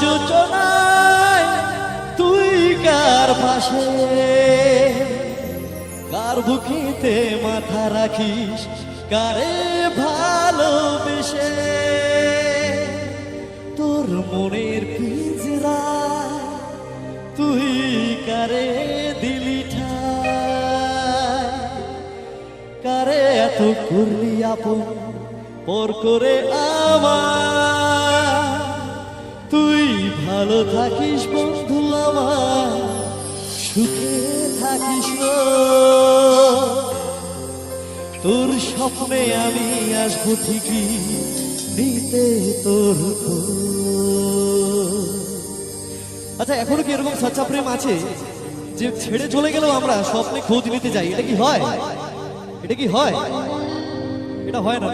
যোচনায় তুই কার পাশে? কার বুকেতে মাথা রাখিস? কারে ভালোবেসে? তোর মনের পিঞ্জরা তুই কারে দিলি কারে এত করলি আপন? পর করে আমার তুই ভালো থাকিস বন্ধু আমার, সুখে থাকিস তোর স্বপ্নে আমি আসব ঠিকই নিতে তোর আচ্ছা এখনও কি এরকম সাচ্চা প্রেম আছে যে ছেড়ে চলে গেলেও আমরা স্বপ্নে খোঁজ নিতে যাই? এটা কি হয়? এটা কি হয়? এটা হয় না?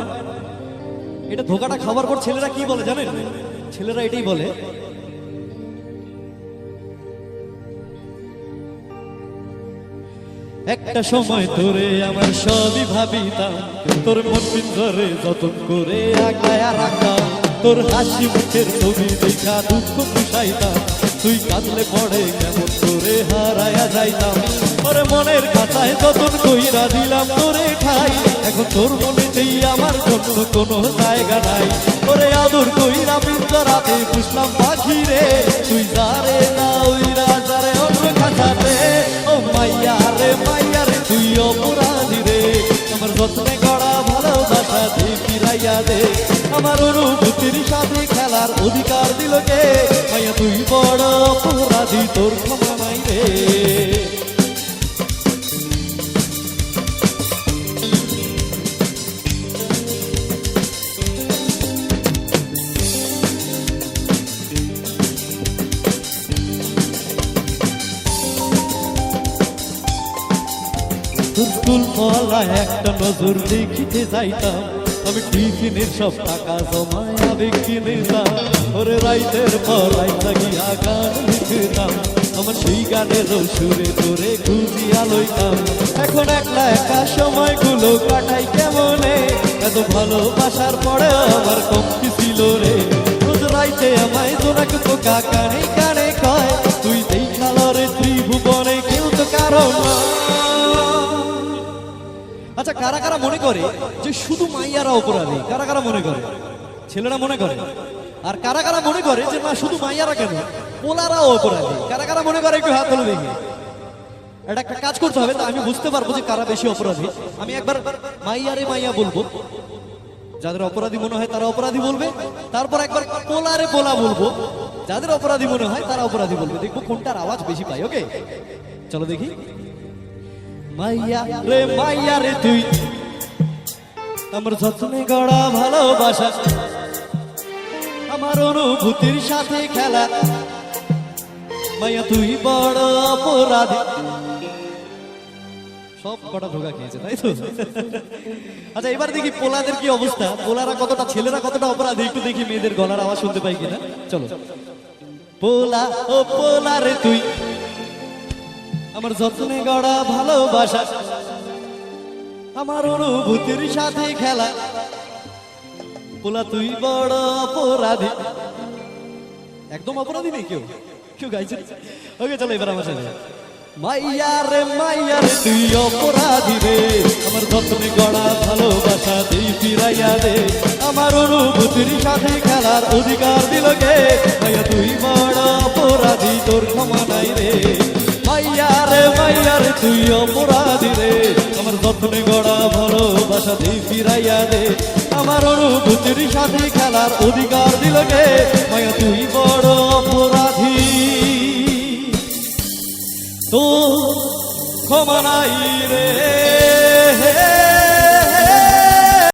এটা ধোকাটা খাবার পর ছেলেরা কি বলে জানেন? ছেলেরা এটাই বলে, একটা সময় তোরে আমার সবই ভাবিতাম, তোর মন ধরে যতন করে আগায়া রাখতাম তোর হাসি মুখের ছবি দেখা দুঃখ পুষাইতাম, তুই কাঁদলে পড়ে কেমন করে হারায়া যাইতাম, ওরে মনের খাতায় যতন কইরা দিলাম, তোরে ঠাই এখন তোর মনেতেই আমার জন্য কোনো জায়গা নাই। ওরে আদর কইরা পিঞ্জরাতে পুষলাম পাখি রে তুই যারে না, ওই রাজারে অন্য খাতাতে ও মাইয়া রে মাইয়া রে, তুই অপরাধী রে। আমার যত্নে গড়া ভালোবাসা দিয়ে ফিরাইয়া দে। আমার অনুভূতির সাথে খেলার অধিকার দিল কে? মাইয়া, তুই বড় অপরাধী, তোর ক্ষমা নাই রে। ফলা একটা নজর দেখিতে যাইতাম। আমি টিফিনের সব টাকা জমায় আবেগ কিনেতাম ওরে রাইতের পর রাইত লাগিয়া গান লিখতাম। আমার সেই গানের সুরে তোরে খুঁজিয়া লইতাম। এখন একলা একা সময়গুলো কাটাই কেমনে? এত ভালোবাসার পরে আমার কম কি ছিল রে। রোজ রাইতে আমায় তোরাকে তো কানে কানে কয় তুই যেই খালরে ত্রিভুবনে কেউ তো কারণ না আচ্ছা কারা কারা মনে করে যে শুধু মাইয়ারা অপরাধী? কারা কারা মনে করে? ছেলেরা মনে করে? আর কারা কারা মনে করে যে না, শুধু মাইয়ারা কেন? পোলারাও অপরাধী। কারা কারা মনে করে একটু হাত তুলে দেখি? এটা একটা কাজ করতে হবে, তা আমি বুঝতে পারব যে কারা বেশি অপরাধী। আমি একবার মাইয়ারে মাইয়া বলব। যাদের অপরাধী মনে হয় তারা অপরাধী বলবে। তারপর একবার পোলারে পোলা বলব। যাদের অপরাধী মনে হয় তারা অপরাধী বলবে। দেখব কোনটার আওয়াজ বেশি পাই, ওকে? চলো দেখি। মাইয়া রে মাইয়া রে তুই। আমার যত্নে গড়া ভালোবাসা। আমার অনুভূতির সাথে খেলা। মাইয়া, তুই বড় অপরাধী। সব কটা ধোকা খেয়েছে, তাই তো? আচ্ছা এবার দেখি পোলাদের কি অবস্থা। পোলারা কতটা, ছেলেরা কতটা অপরাধী? একটু দেখি মেয়েদের গলার আওয়াজ শুনতে পাই কিনা। চলো। পোলা, ও পোলা রে তুই। আমার যত্নে গড়া ভালোবাসা, আমার অনুভূতির সাথে খেলা। পোলা, তুই বড় অপরাধী। একদম অপরাধী নেই কেউ কেউ গাইছে ওকে, চলো এবার আমার সাথে। মাইয়া রে মাইয়া রে, তুই অপরাধী রে। আমার যত্নে গড়া ভালোবাসা তুই ফিরাইয়া দে। আমার অনুভূতির সাথে খেলার অধিকার দিল কে? তুই অপরাধী রে। আমার যত্নে গড়া ভালোবাসা দিয়ে ফিরাইয়া দে। আমার অনুভূতির সাথে খেলার অধিকার দিল কে? মায়া, তুই বড় অপরাধী। তো ক্ষমা নাই রে।